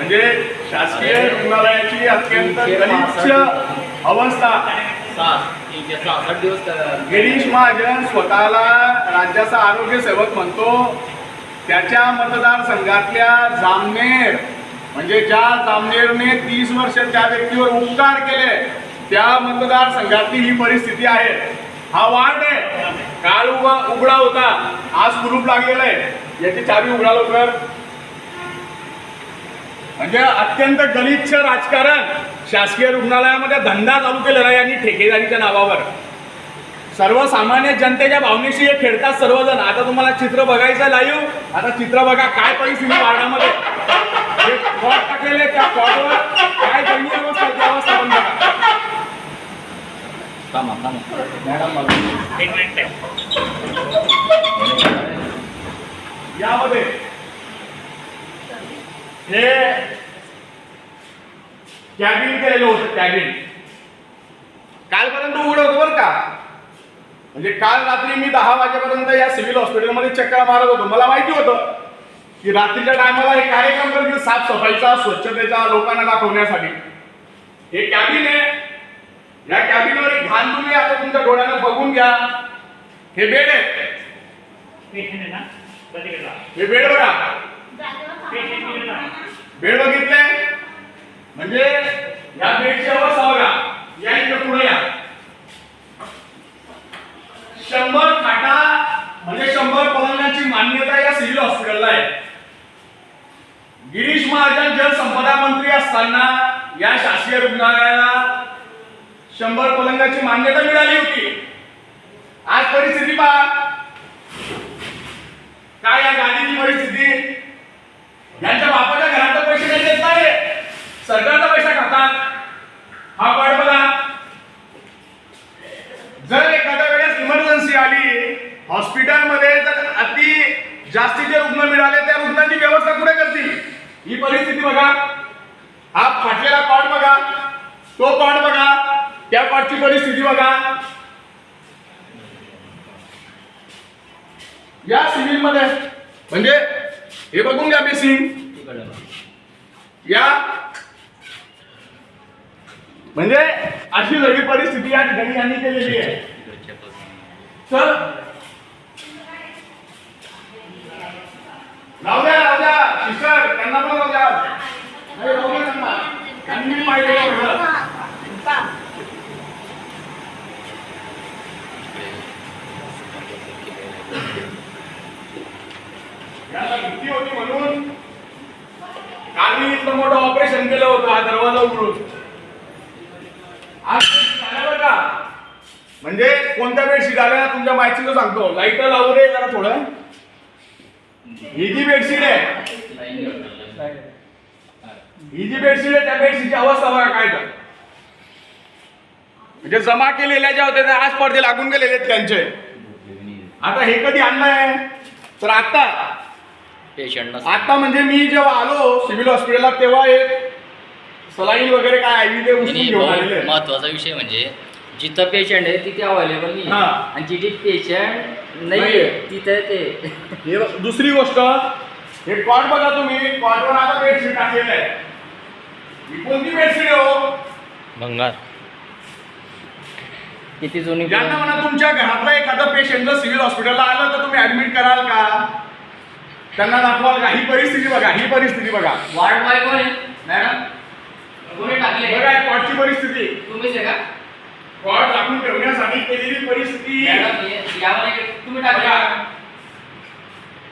म्हणजे शासकीय रुग्णालयाची अत्यंत गलिच्छ अवस्था. गिरीश महाजन स्वतःला राज्याचा आरोग्य सेवक म्हणतो. त्याच्या मतदारसंघातल्या जामनेर म्हणजे ज्या जामनेरने तीस वर्ष त्या व्यक्तीवर उपकार केले त्या मतदारसंघातली ही परिस्थिती आहे. हा वार्ड आहे. काल उगा उघडा होता. आज कुलूप लागलेला आहे. याची चावी उघडा लवकर. म्हणजे अत्यंत गलिच्छ राजकारण. शासकीय रुग्णालयामध्ये धंदा चालू केलेला आहे यांनी ठेकेदारीच्या नावावर. सर्वसामान्य जनतेच्या भावनेशी हे खेळतात सर्वजण. आता तुम्हाला चित्र बघायचं लाईव्ह आता चित्र बघा काय परिस्थिती वार्डामध्ये. टाकलेले त्या काय दयनीय अवस्था आहे, ती अवस्था पण बघा थांबा थांबा. मॅडम. यामध्ये हे कॅबिन केलेलं होतं कॅबिन कालपर्यंत उघडं होतं बरं का. म्हणजे काल रात्री मी दहा वाजेपर्यंत या सिव्हिल हॉस्पिटलमध्ये चक्कर मारत होतो. मला माहिती होतं की रात्रीच्या टायमाला हे कार्यक्रम करतील साफसफाईचा स्वच्छतेचा लोकांना दाखवण्यासाठी. हे कॅबिन आहे. या कॅबिनवर एक घाण तुम्ही आता तुमच्या डोळ्यानं बघून घ्या. हे बेड आहे. हे बेड बघा. बेड बघितले? म्हणजे या बेडची अवस्था बघा या. इकडे पुढे या. शंभर खाटा म्हणजे शंभर पलंगाची मान्यता या सिव्हिल हॉस्पिटलला आहे. गिरीश महाजन जलसंपदा मंत्री असताना या शासकीय रुग्णालयाला शंभर पलंगाची मान्यता मिळाली होती. आज परिस्थिती पहा. काय या गाडीची परिस्थिती? यांच्या बापाच्या घरात पैसे काही देत नाही सरकारचा पैसा खातात. हा पाठ बघा. जर एखाद्या वेळेस इमर्जन्सी आली हॉस्पिटलमध्ये जर अति जास्तीचे रुग्ण मिळाले त्या रुग्णांची व्यवस्था कुठे करतील? ही परिस्थिती बघा. हा फाटलेला पाठ बघा. तो पाठ बघा. त्या पाठची परिस्थिती बघा. या सिव्हिलमध्ये म्हणजे हे बघून घ्या बेसिंग या. म्हणजे अशी सगळी परिस्थिती या ठिकाणी यांनी केलेली आहे. तिकडच्या बाजूने. चल राहू द्या राहू द्या. सिस्टर त्यांना पण राहू द्या. नाही, राहू द्या त्यांना. त्यांनी पाहिजे एवढं. यांना भीती होती म्हणून आम्ही इथलं मोठं ऑपरेशन केलं होतं हा दरवाजा उघडून. आज का? म्हणजे कोणत्या बेडशीट आल्या तुमच्या माहितीचं सांगतो. लाइट लावू रे जरा थोडं. ही जी बेडशीट आहे ही जी बेडशीट आहे त्या बेडशीटची अवस्था बघा काय तर. म्हणजे जमा केलेल्या ज्या होत्या त्या आज पडदे लागून गेलेले आहेत त्यांचे. आता हे कधी आणलंय? तर आता पेशंट नसतं. आता म्हणजे मी जेव्हा आलो सिव्हिल हॉस्पिटलला तेव्हा एक सलाईन वगैरे काय आय ते उचलून आणि घेऊन आलेले बहुत महत्त्वाचा विषय म्हणजे जिथं पेशंट आहे तिथे अवेलेबल नाही हा. आणि जिथे पेशंट नाहीये. नाही तिथे ते हे बघ, दुसरी गोष्ट हे कॉट बघा तुम्ही. कॉटवर आता बेडशीट टाकलेलं आहे. ही कोणती बेडशीट आहे हो? भंगार. किती जुनी ज्यांना म्हणा तुमच्या घरातला एखादा पेशंट जर सिव्हिल हॉस्पिटलला आलं तर तुम्ही ऍडमिट कराल का? त्यांना दाखवाल का? ही परिस्थिती बघा ही परिस्थिती बघा. वार्ड बॉय कोण आहे? मॅडम कोणी टाकले बघा कॉटची परिस्थिती. तुम्हीच आहे का? कॉट राखून ठेवण्यासाठी केलेली परिस्थिती. मॅडम ये- यावर एक- तुम्ही टाकले बघा. का?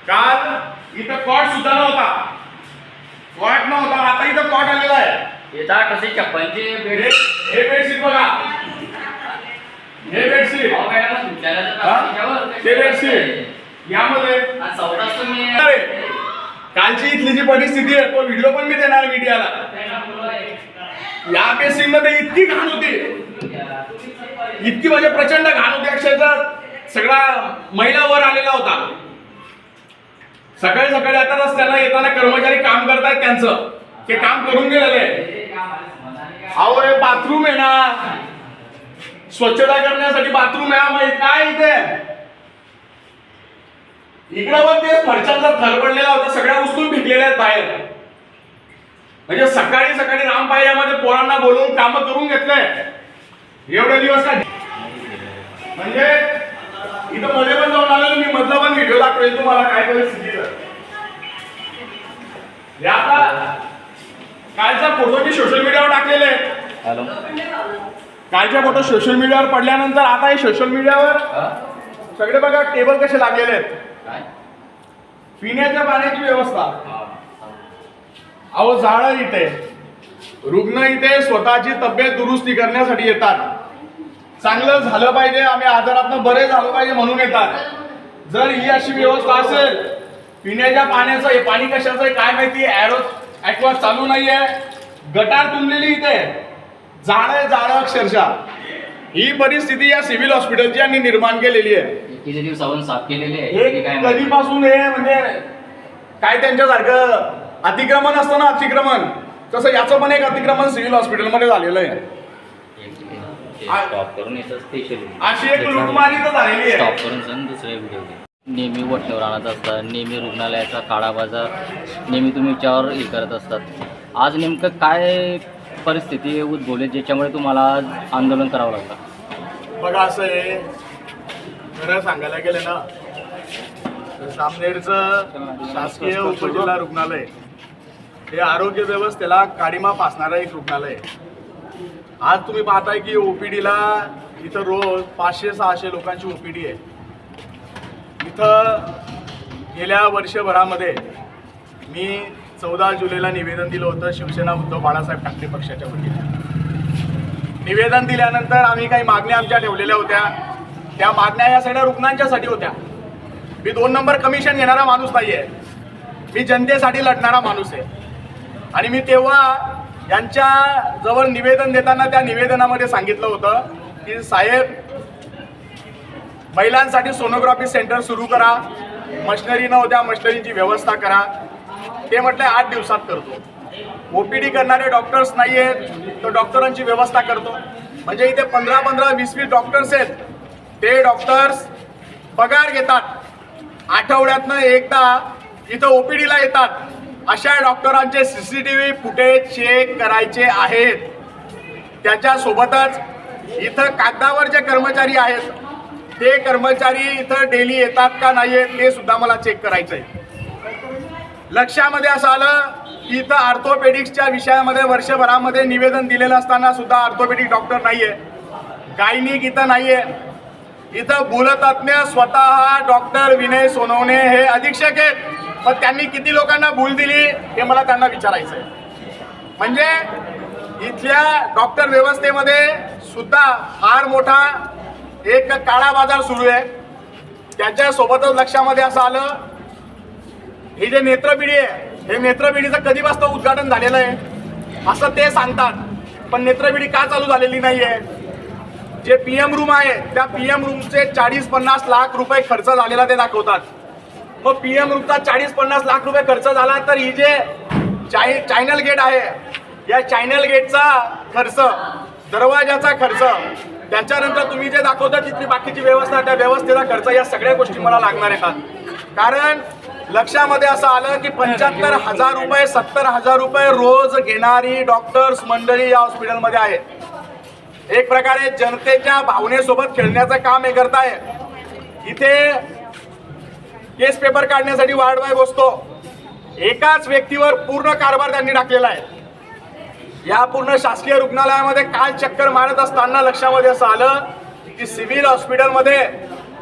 काल इथं कॉट सुद्धा नव्हता. कॉट नव्हता. आता इथं कॉट आलेला आहे. येतात कसे छप्पनचे बेड हे हे बेडशीट बघा. हे बेडशीट अहो मॅडम तुमच्याला तर हा? ते बेडशीट यामध्ये तुम्ही अरे, कालची इथली जी परिस्थिती आहे तो व्हिडिओ पण मी देणार मीडियाला या बेसिंगमध्ये इतकी घाण होती. इतकी म्हणजे प्रचंड घाण होती. अक्षरशः सगळा महिला वर आलेला होता. सकाळी सकाळी आता रस्त्याला येताना कर्मचारी काम करतायत त्यांचं. ते काम करून गेलेले. आहे अहो हे बाथरूम आहे ना. स्वच्छता करण्यासाठी बाथरूम आहे. काय इथे. इकडं पण ते फरशांचा थर पडलेला होता सगळ्या वस्तू भेटलेल्या आहेत बाहेर. म्हणजे सकाळी सकाळी रामपायऱ्यामध्ये पोरांना बोलवून कामं करून घेतलंय. एवढे दिवस काय म्हणजे इथं मध्ये पण जाऊन आलेलो मी मधला पण व्हिडिओ दाखवेल तुम्हाला काय परिस्थिती आता कालचा फोटो मी सोशल मीडियावर टाकलेले आहेत कालच्या फोटो सोशल मीडियावर पडल्यानंतर आता हे सोशल मीडियावर सगळे बघा टेबल कसे लागलेले आहेत. काय? पिण्याच्या पाण्याची व्यवस्था. अहो जाळं इथे. रुग्ण इथे स्वतःची तब्येत दुरुस्ती करण्यासाठी येतात. चांगलं झालं पाहिजे आम्ही आजारातनं बरे झालो पाहिजे म्हणून येतात. जर ही अशी व्यवस्था असेल पिण्याच्या पाण्याचं पाणी कशाचं आहे काय माहिती ऍरो ऍक्वा चालू नाहीये. गटार तुंबलेली इथे. जाळं जाळं अक्षरशः. ही परिस्थिती या सिव्हिल हॉस्पिटलची यांनी निर्माण केलेली आहे. किती दिवसापासून साफ केलेले आहे हे किती काय माहिती? कधीपासून हे म्हणजे काय त्यांच्यासारखं अतिक्रमण असतं ना अतिक्रमण? तसं याचं पण एक अतिक्रमण सिव्हिल हॉस्पिटलमध्ये झालेलं आहे. स्टॉप करून स्पेशल अशी एक लुटमारी तर झालेली आहे. स्टॉप करून सण दुसरे व्हिडिओ घे. नेहमी वठणीवर आणत असतात नेहमी रुग्णालयाचा काळा बाजार नेहमी तुम्ही याच्यावर हे करत असतात. आज नेमकं काय परिस्थिती उद्भवली ज्याच्यामुळे तुम्हाला आज आंदोलन करावं लागलं? बघा असं आहे खरं सांगायला गेलं ना तर सामनेरचं शासकीय उपजिल्हा रुग्णालय हे आरोग्य व्यवस्थेला काळीमा फासणारं एक रुग्णालय आज तुम्ही पाहताय की ओपीडीला इथं रोज पाचशे सहाशे लोकांची ओपीडी आहे. इथं गेल्या वर्षभरामध्ये मी चौदा जुलैला निवेदन दिलं होतं शिवसेना उद्धव बाळासाहेब ठाकरे पक्षाच्या वतीने. निवेदन दिल्यानंतर आम्ही काही मागण्या आमच्या ठेवलेल्या होत्या. त्या मागण्या या सगळ्या रुग्णांच्यासाठी होत्या. मी दोन नंबर कमिशन घेणारा माणूस नाही आहे मी जनतेसाठी लढणारा माणूस आहे. आणि मी तेव्हा यांच्या जवळ निवेदन देताना त्या निवेदनामध्ये सांगितलं होतं की साहेब महिलांसाठी सोनोग्राफी सेंटर सुरू करा. मशिनरी नव्हत्या मशिनरीची व्यवस्था करा. ते म्हटलं आठ दिवसात करतो. ओपीडी करणारे डॉक्टर्स नाही आहेत तर डॉक्टरांची व्यवस्था करतो. म्हणजे इथे पंधरा पंधरा वीस वीस डॉक्टर्स आहेत. ते डॉक्टर्स पगार घेतात. आठवड्यातनं एकदा इथं ओपीडीला येतात. अशा डॉक्टरांचे C C T V footage check करायचे आहेत. त्याच्यासोबतच इथं कागदावर जे कर्मचारी आहेत ते कर्मचारी इथं डेली येतात का नाही आहेत ते सुद्धा मला चेक करायचं आहे लक्षामध्ये असं आलं की इथं आर्थोपेडिक्सच्या विषयामध्ये वर्षभरामध्ये निवेदन दिलेलं असताना सुद्धा ऑर्थोपेडिक डॉक्टर नाही आहे गायनिक इथं आहे इथं भूलतज्ञ स्वतः डॉक्टर विनय सोनवणे हे अधीक्षक आहेत. पण त्यांनी किती लोकांना भूल दिली हे मला त्यांना विचारायचं आहे. म्हणजे इथल्या डॉक्टर व्यवस्थेमध्ये सुद्धा फार मोठा एक काळा बाजार सुरू आहे. त्याच्यासोबतच लक्षामध्ये असं आलं ही जे नेत्रपिढी आहे हे नेत्रपिढीचं कधीपासून उद्घाटन झालेलं आहे असं ते सांगतात. पण नेत्रपिढी का चालू झालेली नाही आहे जे पीएम रूम आहे त्या पीएम रूमचे चाळीस पन्नास लाख रुपये खर्च झालेला ते दाखवतात. मग पीएम रूमचा चाळीस पन्नास लाख रुपये खर्च झाला तर ही जे चाय चायनल गेट आहे या चायनल गेटचा खर्च दरवाजाचा खर्च त्याच्यानंतर तुम्ही जे दाखवता तिथली बाकीची व्यवस्था त्या व्यवस्थेचा खर्च या सगळ्या गोष्टी मला लागणार आहेत. कारण लक्षामध्ये असं आलं की पंच्याहत्तर हजार रुपये सत्तर हजार रुपये रोज घेणारी डॉक्टर्स मंडळी या हॉस्पिटलमध्ये आहेत. एक प्रकारे जनतेच्या भावनेसोबत खेळण्याचं काम हे करताय. इथे केस पेपर काढण्यासाठी वाढवाय बसतो. एकाच व्यक्तीवर पूर्ण कारभार त्यांनी टाकलेला आहे. या पूर्ण शासकीय रुग्णालयामध्ये काल चक्कर मारत असताना लक्षामध्ये असं आलं की सिव्हिल हॉस्पिटलमध्ये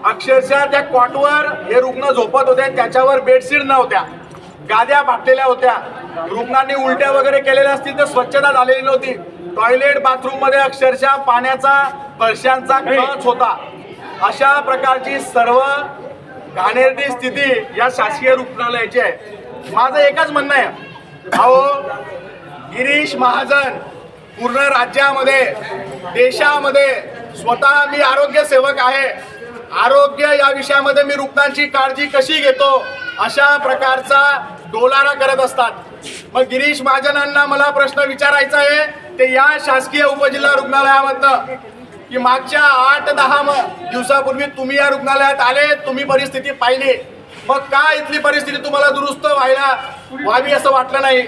अक्षरशः त्या कॉटवर हे रुग्ण झोपत होते. त्याच्यावर बेडशीट नव्हत्या. गाद्या फाटलेल्या होत्या. रुग्णांनी उलट्या वगैरे केलेल्या असतील तर स्वच्छता झालेली नव्हती. टॉयलेट बाथरूममध्ये अक्षरशः पाण्याचा फरशांचा खच होता. अशा प्रकारची सर्व घाणेरडी स्थिती या शासकीय रुग्णालयाची आहे. माझं एकच म्हणणं आहे. अहो गिरीश महाजन पूर्ण राज्यामध्ये देशामध्ये स्वतः मी आरोग्य सेवक आहे. आरोग्य या विषयामध्ये मी रुग्णांची काळजी कशी घेतो अशा प्रकारचा डोलारा करत असतात. मग गिरीश महाजनांना मला प्रश्न विचारायचा आहे. ते या शासकीय उपजिल्हा रुग्णालयामधनं की मागच्या आठ दहा दिवसापूर्वी तुम्ही या रुग्णालयात आले तुम्ही परिस्थिती पाहिली. मग का इथली परिस्थिती तुम्हाला दुरुस्त व्हायला व्हावी असं वाटलं नाही?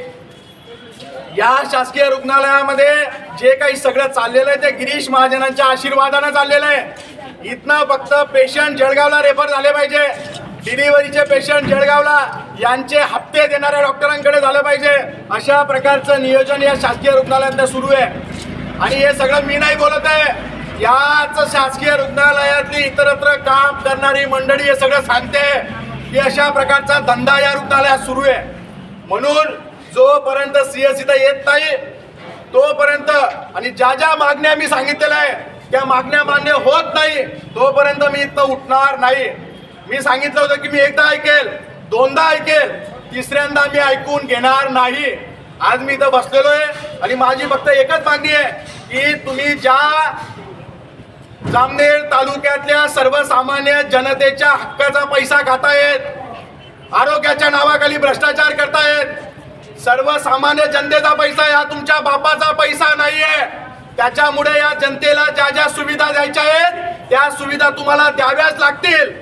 या शासकीय रुग्णालयामध्ये जे काही सगळं चाललेलं आहे ते गिरीश महाजनांच्या आशीर्वादानं चाललेलं आहे. इथनं फक्त पेशंट जळगावला रेफर झाले पाहिजे. डिलिव्हरीचे पेशंट जळगावला यांचे हप्ते देणाऱ्या डॉक्टरांकडे झालं पाहिजे. अशा प्रकारचं नियोजन या शासकीय रुग्णालयात सुरू आहे. आणि हे सगळं मी नाही बोलत आहे. याच शासकीय रुग्णालयातली इतरत्र काम करणारी मंडळी हे सगळं सांगते की अशा प्रकारचा धंदा या रुग्णालयात सुरू आहे. म्हणून जोपर्यंत सीएस इथं येत नाही तोपर्यंत आणि ज्या ज्या मागण्या मी सांगितलेल्या आहे त्या मागण्या मान्य होत नाही तोपर्यंत मी इथं उठणार नाही. मी सांगितलं होतं की मी एकदा ऐकेल दोनदा ऐकेल तिसऱ्यांदा मी ऐकून घेणार नाही. आज मी इथं बसलेलो आहे आणि माझी फक्त एकच मागणी आहे की तुम्ही ज्या जामनेर तालुक्यातल्या सर्वसामान्य जनतेच्या हक्काचा पैसा खातायत आरोग्याच्या नावाखाली भ्रष्टाचार करतायत सर्वसामान्य जनतेचा पैसा हा तुमच्या बापाचा पैसा नाहीये. त्याच्यामुळे या जनतेला ज्या ज्या सुविधा द्यायच्या आहेत त्या सुविधा तुम्हाला द्याव्याच लागतील.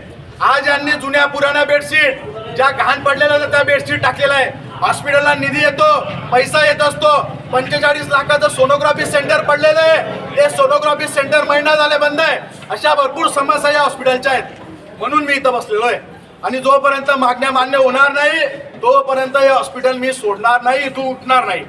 आज यांनी जुन्या पुराण्या बेडशीट ज्या घाण पडलेल्या होत्या त्या बेडशीट टाकलेल्या आहे. हॉस्पिटलला निधी येतो पैसा येत असतो. पंचेचाळीस लाखाचं सोनोग्राफी सेंटर पडलेलं आहे. ते सोनोग्राफी सेंटर महिना झाले बंद आहे. अशा भरपूर समस्या या हॉस्पिटलच्या आहेत. म्हणून मी इथं बसलेलो आहे. आणि जोपर्यंत मागण्या मान्य होणार नाही तोपर्यंत हे हॉस्पिटल मी सोडणार नाही इथून उठणार नाही.